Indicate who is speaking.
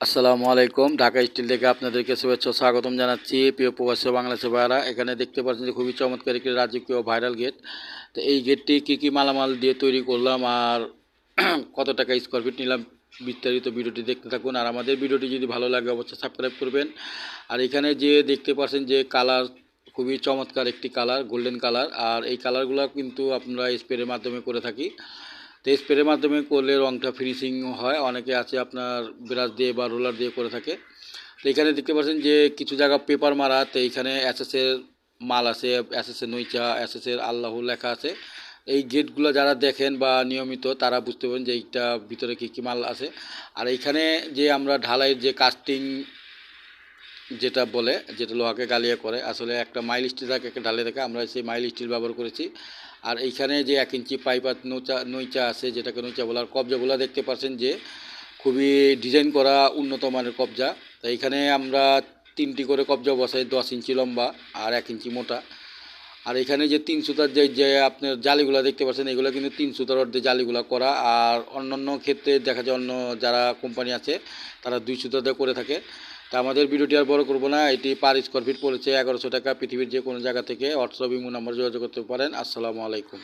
Speaker 1: আসসালামু আলাইকুম। ঢাকা স্টিল থেকে আপনাদেরকে শুভেচ্ছা স্বাগতম জানাচ্ছি। প্রিয় প্রবাসী বাংলাদেশের ভাইয়ারা, এখানে দেখতে পাচ্ছেন যে খুবই চমৎকার একটি রাজকীয় ভাইরাল গেট তো এই গেটটি কী কী মালামাল দিয়ে তৈরি করলাম আর কত টাকা স্কোয়ার ফিট নিলাম বিস্তারিত ভিডিওটি দেখতে থাকুন। আর আমাদের ভিডিওটি যদি ভালো লাগে, অবশ্যই সাবস্ক্রাইব করবেন। আর এখানে যে দেখতে পাচ্ছেন যে কালার খুবই চমৎকার একটি কালার গোল্ডেন কালার আর এই কালারগুলো কিন্তু আপনারা স্প্রের মাধ্যমে করে থাকি। তো স্প্রের মাধ্যমে করলে রংটা ফিনিশিং হয়। অনেকে আছে আপনার ব্রাশ দিয়ে বা রোলার দিয়ে করে থাকে। তো এখানে দেখতে পাচ্ছেন যে কিছু জায়গা পেপার মারা, তো এইখানে এসএসের মাল আছে এসএসের নইচা এসএসের আল্লাহ লেখা আছে। এই গেটগুলো যারা দেখেন বা নিয়মিত, তারা বুঝতে পারেন যে এইটা ভিতরে কী কী মাল আছে। আর এইখানে যে আমরা ঢালাইয়ের যে কাস্টিং যেটা বলে, যেটা লোহাকে গালিয়ে করে। আসলে একটা মাইল স্টিল থাকে, একটা ঢালে থাকে, আমরা সেই মাইল স্টিল ব্যবহার করেছি। আর এইখানে যে এক ইঞ্চি পাইপ আর নৌচা নইচা আছে, যেটাকে নইচা বলে, আর কবজাগুলো দেখতে পাচ্ছেন যে খুবই ডিজাইন করা উন্নত মানের কবজা। তো এইখানে আমরা তিনটি করে কবজা বসাই, দশ ইঞ্চি লম্বা আর এক ইঞ্চি মোটা। আর এখানে যে তিন সুতার যে যে আপনার জালিগুলো দেখতে পাচ্ছেন, এগুলো কিন্তু তিন সুতার অর্ধে জালিগুলো করা। আর অন্যান্য ক্ষেত্রে দেখা যায়, অন্য যারা কোম্পানি আছে, তারা দুই সুতা দিয়ে করে থাকে। তা আমাদের ভিডিওটি আর বড় করব না, এটি পার স্কোয়ার ফিট পড়েছে, এগারোশো টাকা পৃথিবীর যে কোনো জায়গা থেকে হোয়াটসঅ্যাপ ইমো নাম্বার যোগাযোগ করতে পারেন। আসসালামু আলাইকুম।